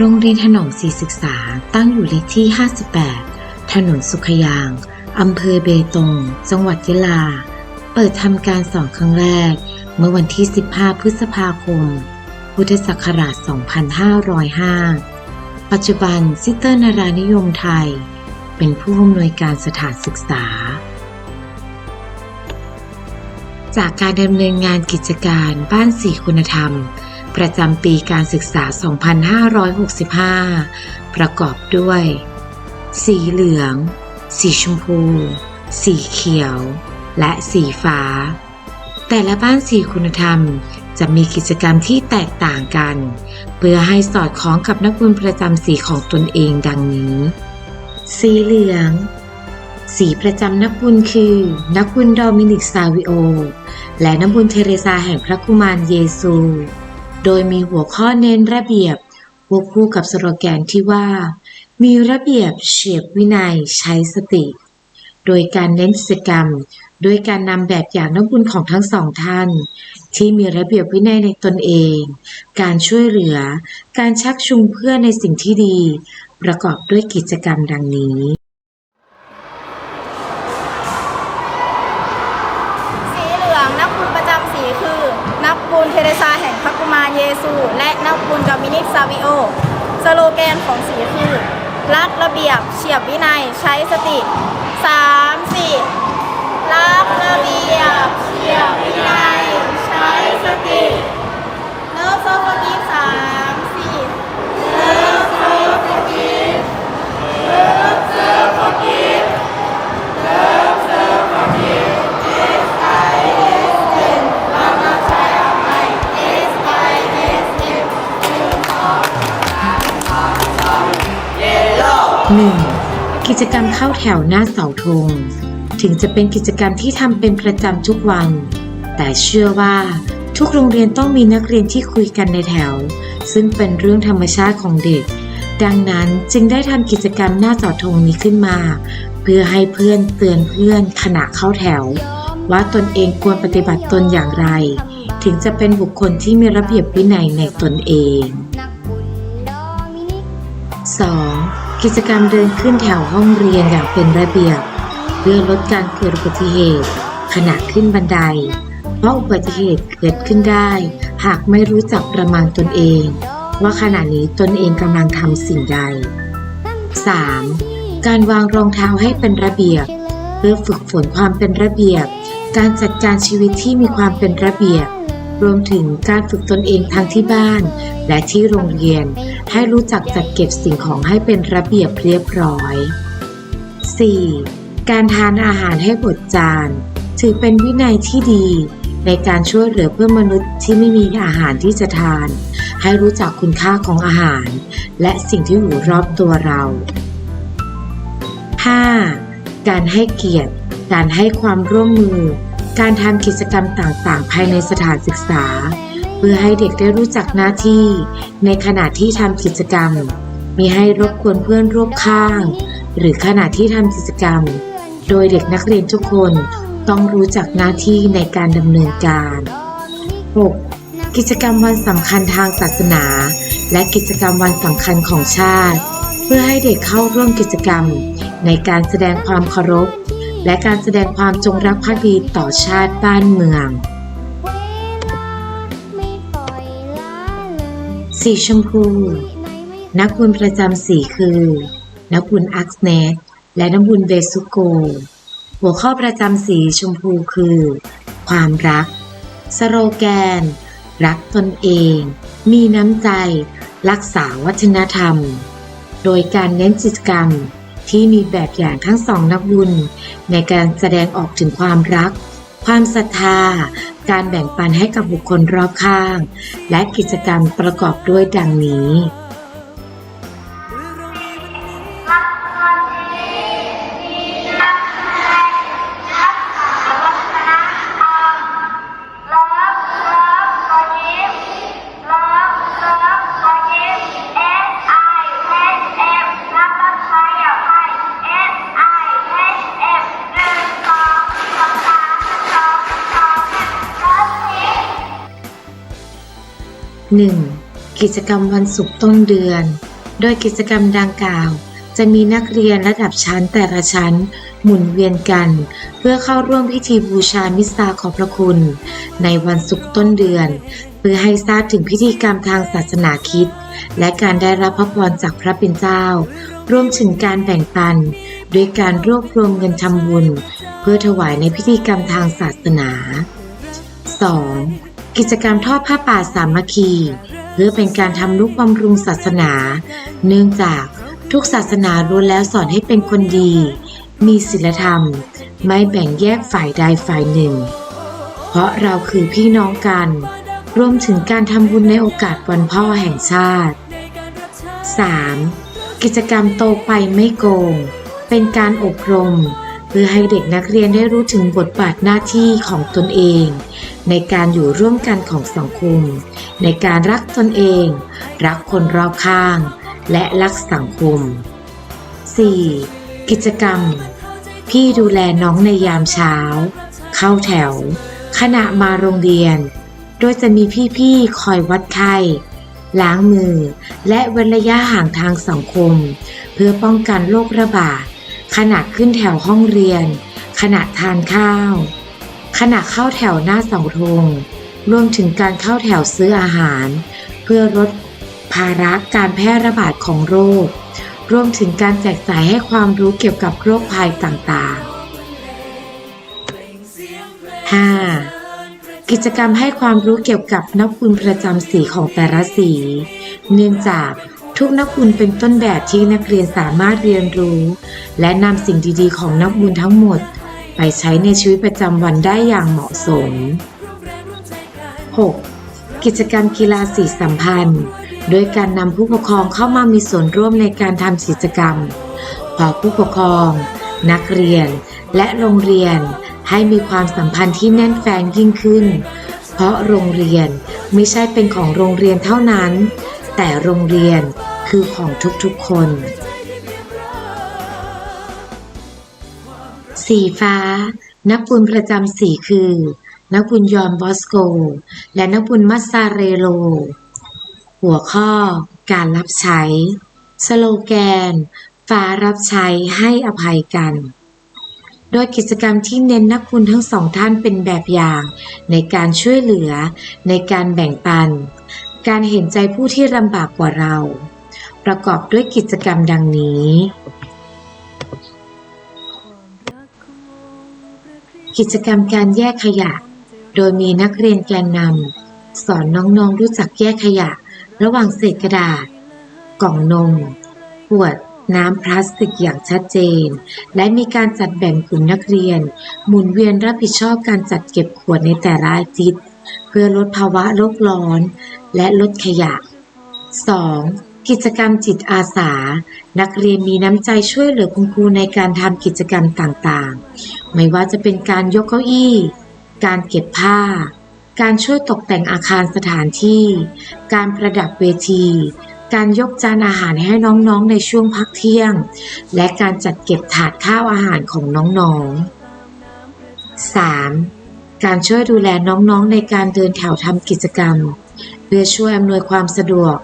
โรงเรียนถนอมศรีศึกษาตั้งอยู่เลขที่ 58 ถนนสุขยาง อำเภอเบตง จังหวัดยะลา เปิดทำการสอนครั้งแรก เมื่อวันที่ 15 พฤษภาคม พุทธศักราช 2505 ปัจจุบันซิสเตอร์นารานิยมไทย เป็นผู้อำนวยการสถานศึกษา จากการดำเนินงานกิจการบ้านสีคุณธรรม ประจำปีการศึกษา 2565 ประกอบด้วย สีเหลือง สีชมพู สีเขียว และสีฟ้า แต่ละบ้านสีคุณธรรมจะมีกิจกรรมที่แตกต่างกัน เพื่อให้สอดคล้องกับนักบุญประจำสีของตนเองดังนี้ สีเหลือง สีประจำนักบุญคือ นักบุญโดมินิกซาวิโอ และนักบุญเทเรซาแห่งพระกุมารเยซู โดยมีหัวข้อเน้นระเบียบควบคู่กับสโลแกนที่ว่า มีระเบียบเฉียบวินัยใช้สติ โดยการเน้นกิจกรรม โดยการนำแบบอย่างนักบุญของทั้งสองท่าน ที่มีระเบียบวินัยในตนเอง การช่วยเหลือ การชักจูงเพื่อนในสิ่งที่ดี ประกอบด้วยกิจกรรมดังนี้ บียบเฉียบวินัยใช้สติ 3 4รักระเบียบเฉียบ จกรรมเข้าแถวหน้าเสาธง ถึงจะเป็นกิจกรรมที่ทำเป็นประจำทุกวัน แต่เชื่อว่าทุกโรงเรียนต้องมีนักเรียนที่คุยกันในแถว ซึ่งเป็นเรื่องธรรมชาติของเด็ก ดังนั้นจึงได้ทำกิจกรรมหน้าเสาธงนี้ขึ้นมา เพื่อให้เพื่อนเตือนเพื่อนขณะเข้าแถว ว่าตนเองควรปฏิบัติตนอย่างไร ถึงจะเป็นบุคคลที่มีระเบียบวินัยในตนเอง 2. กิจกรรมเดินขึ้นแถวห้องเรียนอย่างเป็นระเบียบ เพื่อลดการเกิดอุบัติเหตุ ขณะขึ้นบันได เพราะอุบัติเหตุเกิดขึ้นได้ หากไม่รู้จักประมาณตนเอง ว่าขณะนี้ตนเองกำลังทำสิ่งใด 3. การวางรองเท้าให้เป็นระเบียบ เพื่อฝึกฝนความเป็นระเบียบ การจัดการชีวิตที่มีความเป็นระเบียบ รวมถึงการฝึกตนเองทั้งที่บ้าน และที่โรงเรียน ให้รู้จักจัดเก็บสิ่งของให้เป็นระเบียบเรียบร้อย 4. การทานอาหารให้บดจาน ถือเป็นวินัยที่ดี ในการช่วยเหลือเพื่อนมนุษย์ที่ไม่มีอาหารที่จะทาน ให้รู้จักคุณค่าของอาหาร และสิ่งที่อยู่รอบตัวเรา 5. การให้เกียรติ การให้ความร่วมมือ การทำกิจกรรมต่างๆ ภายในสถานศึกษา เพื่อให้เด็กได้รู้จักหน้าที่ ในขณะที่ทำกิจกรรม มีให้รบกวนเพื่อนร่วมข้าง หรือขณะที่ทำกิจกรรม โดยเด็กนักเรียนทุกคนต้องรู้จักหน้าที่ในการดำเนินการ 6. กิจกรรมวันสำคัญทางศาสนา และกิจกรรมวันสำคัญของชาติ เพื่อให้เด็กเข้าร่วมกิจกรรม ในการแสดงความเคารพ และการแสดงความจงรักภักดีต่อชาติบ้านเมือง สีชมพู นักบุญประจำสีคือ นักบุญอักเนตและนักบุญเบสุโก หัวข้อประจำสีชมพูคือ ความรัก สโลแกน รักตนเอง มีน้ำใจ รักษาวัฒนธรรม โดยการเน้นกิจกรรม ที่มีแบบอย่างทั้งสองนักบุญ ในการแสดงออกถึงความรัก ความศรัทธา การแบ่งปันให้กับบุคคลรอบข้าง และกิจกรรมประกอบด้วยดังนี้ 1. กิจกรรมวันศุกร์ต้นเดือน โดยกิจกรรมดังกล่าว จะมีนักเรียนระดับชั้นแต่ละชั้น หมุนเวียนกัน เพื่อเข้าร่วมพิธีบูชามิสซาขอพระคุณ ในวันศุกร์ต้นเดือน เพื่อให้ทราบถึงพิธีกรรมทางศาสนาคิด และการได้รับพระพรจากพระเป็นเจ้า รวมถึงการแบ่งปันด้วยการรวบรวมเงินทำบุญ เพื่อถวายในพิธีกรรมทางศาสนา 2. กิจกรรมทอดผ้าป่าสามัคคี เพื่อเป็นการทำนุบำรุงศาสนา เนื่องจากทุกศาสนาล้วนแล้วสอนให้เป็นคนดี มีศีลธรรม ไม่แบ่งแยกฝ่ายใดฝ่ายหนึ่ง เพราะเราคือพี่น้องกัน รวมถึงการทำบุญในโอกาสวันพ่อแห่งชาติ 3. กิจกรรมโตไปไม่โกง เป็นการอบรม เพื่อให้เด็กนักเรียนได้รู้ถึงบทบาทหน้าที่ของตนเอง ในการอยู่ร่วมกันของสังคม ในการรักตนเอง รักคนรอบข้าง และรักสังคม 4. กิจกรรม พี่ดูแลน้องในยามเช้า เข้าแถว ขณะมาโรงเรียน โดยจะมีพี่ๆคอยวัดไข้ล้างมือ และเว้นระยะห่างทางสังคม เพื่อป้องกันโรคระบาด ขณะขึ้นแถวห้องเรียน ขณะทานข้าว ขณะเข้าแถวหน้าเสาธงรวมถึงการเข้าแถวซื้ออาหาร เพื่อลดภาระการแพร่ระบาดของโรค รวมถึงการแจกจ่ายให้ความรู้เกี่ยวกับโรคภัยต่างๆ 5. กิจกรรมให้ความรู้เกี่ยวกับนักบุญประจำสีของแต่ละสี เนื่องจาก ทุกนักบุญเป็นต้นแบบที่นักเรียนสามารถเรียนรู้ และนำสิ่งดีๆ ของนักบุญทั้งหมด ไปใช้ในชีวิตประจำวันได้อย่างเหมาะสม 6. กิจกรรมกีฬาสีสัมพันธ์ โดยการนำผู้ปกครองเข้ามามีส่วนร่วมในการทำกิจกรรมเพอผู้ปกครอง นักเรียน และโรงเรียนให้มีความสัมพันธ์ที่แน่นแฟนยิ่งขึ้น เพราะโรงเรียนไม่ใช่เป็นของโรงเรียนเท่านั้น แต่โรงเรียนคือของทุกๆคน สีฟ้า นักบุญประจำสีคือ นักบุญยอนบอสโก และนักบุญมัสซาเรโล หัวข้อ การรับใช้ สโลแกน ฟ้ารับใช้ให้อภัยกันโดยกิจกรรมที่เน้นนักบุญทั้งสองท่านเป็นแบบอย่าง ในการช่วยเหลือในการแบ่งปัน การเห็นใจผู้ที่ลำบากกว่าเรา ประกอบด้วยกิจกรรมดังนี้ กิจกรรมการแยกขยะ โดยมีนักเรียนแกนนำสอนน้องๆรู้จักแยกขยะ ระหว่างเศษกระดาษ กล่องนม ขวดน้ำพลาสติกอย่างชัดเจน และมีการจัดแบ่งกลุ่มนักเรียน หมุนเวียนรับผิดชอบการจัดเก็บขวดในแต่ละอาทิตย์ เพื่อลดภาวะโลกร้อน และลดขยะ 2. กิจกรรมจิตอาสา นักเรียนมีน้ำใจช่วยเหลือคุณครูในการทำกิจกรรมต่างๆ ไม่ว่าจะเป็นการยกเก้าอี้ การเก็บผ้า การช่วยตกแต่งอาคารสถานที่ การประดับเวที การยกจานอาหารให้น้องๆในช่วงพักเที่ยง และการจัดเก็บถาดข้าวอาหารของน้องๆ 3. การช่วยดูแลน้องๆในการเดินแถวทำกิจกรรม เพื่อช่วยอำนวยความสะดวก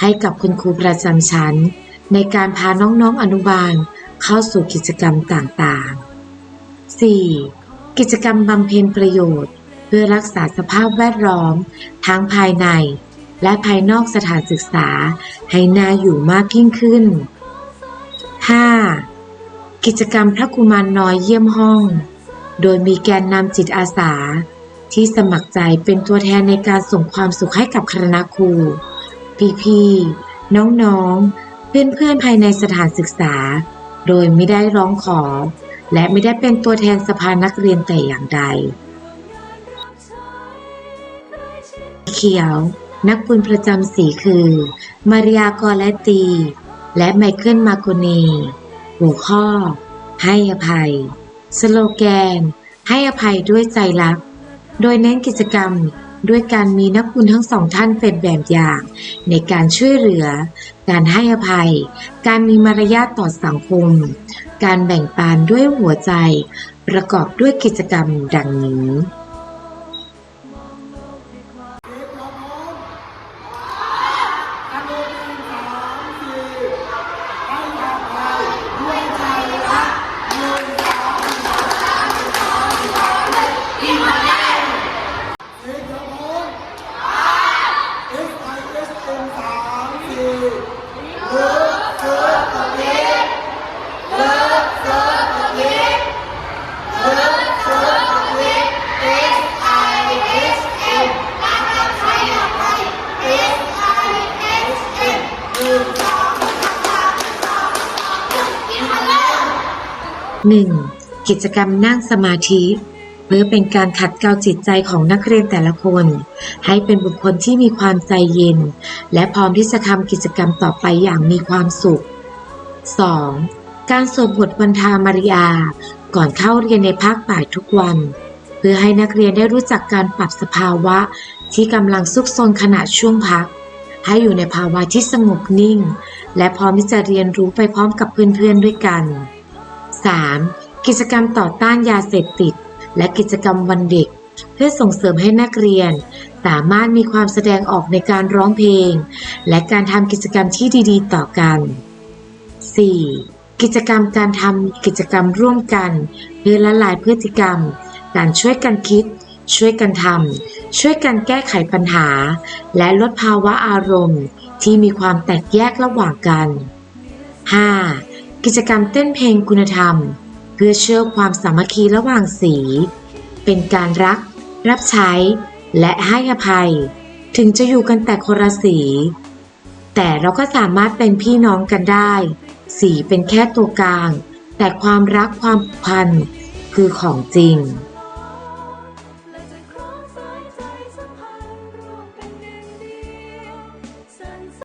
ให้กับคุณครูประจำชั้น ในการพาน้องๆอนุบาลเข้าสู่กิจกรรมต่างๆ 4. กิจกรรมบำเพ็ญประโยชน์ เพื่อรักษาสภาพแวดล้อม ทั้งภายใน และภายนอกสถานศึกษา ให้น่าอยู่มากยิ่งขึ้น 5. กิจกรรมพระกุมารน้อยเยี่ยมห้อง โดยมีแกนนำจิตอาสา ที่สมัครใจเป็นตัวแทนในการส่งความสุขให้กับคณะครู พี่ๆ น้องๆ เพื่อนๆ ภายในสถานศึกษา โดยไม่ได้ร้องขอ และไม่ได้เป็นตัวแทนสภานักเรียนแต่อย่างใด เขียว นักบุญประจำสีคือ มาริยากอและตี และไมเคิลมาโกเนหัวข้อ ให้อภัย สโลแกน ให้อภัยด้วยใจรัก โดยเน้นกิจกรรมด้วยการมีนักบุญทั้งสองท่านเป็นแบบอย่าง ในการช่วยเหลือ การให้อภัย การมีมารยาทต่อสังคม การแบ่งปันด้วยหัวใจ ประกอบด้วยกิจกรรมดังนี้ 1. กิจกรรมนั่งสมาธิเพื่อเป็นการขัดเกลาจิตใจของนักเรียนแต่ละคน ให้เป็นบุคคลที่มีความใจเย็น และพร้อมที่จะทำกิจกรรมต่อไปอย่างมีความสุข 2. การสวดบทวันธามาริยา ก่อนเข้าเรียนในภาคบ่ายทุกวัน เพื่อให้นักเรียนได้รู้จักการปรับสภาวะที่กำลังซุกซนขณะช่วงพัก ให้อยู่ในภาวะที่สงบนิ่ง และพร้อมที่จะเรียนรู้ไปพร้อมกับเพื่อนๆด้วยกัน 3. กิจกรรมต่อต้านยาเสพติด และกิจกรรมวันเด็ก เพื่อส่งเสริมให้นักเรียน สามารถมีความแสดงออกในการร้องเพลง และการทำกิจกรรมที่ดี ๆ ต่อกัน 4. กิจกรรมการทำกิจกรรมร่วมกันเพื่อละลายพฤติกรรม การช่วยกันคิด ช่วยกันทำช่วยกันแก้ไขปัญหา และลดภาวะอารมณ์ ที่มีความแตกแยกระหว่างกัน 5. กิจกรรมเต้นเพลงคุณธรรม เพื่อเชื่อความสามัคคีระหว่างสี เป็นการรัก รับใช้ และให้อภัย ถึงจะอยู่กันแต่คนละสี แต่เราก็สามารถเป็นพี่น้องกันได้ สีเป็นแค่ตัวกลาง แต่ความรักความผูกพันคือของจริง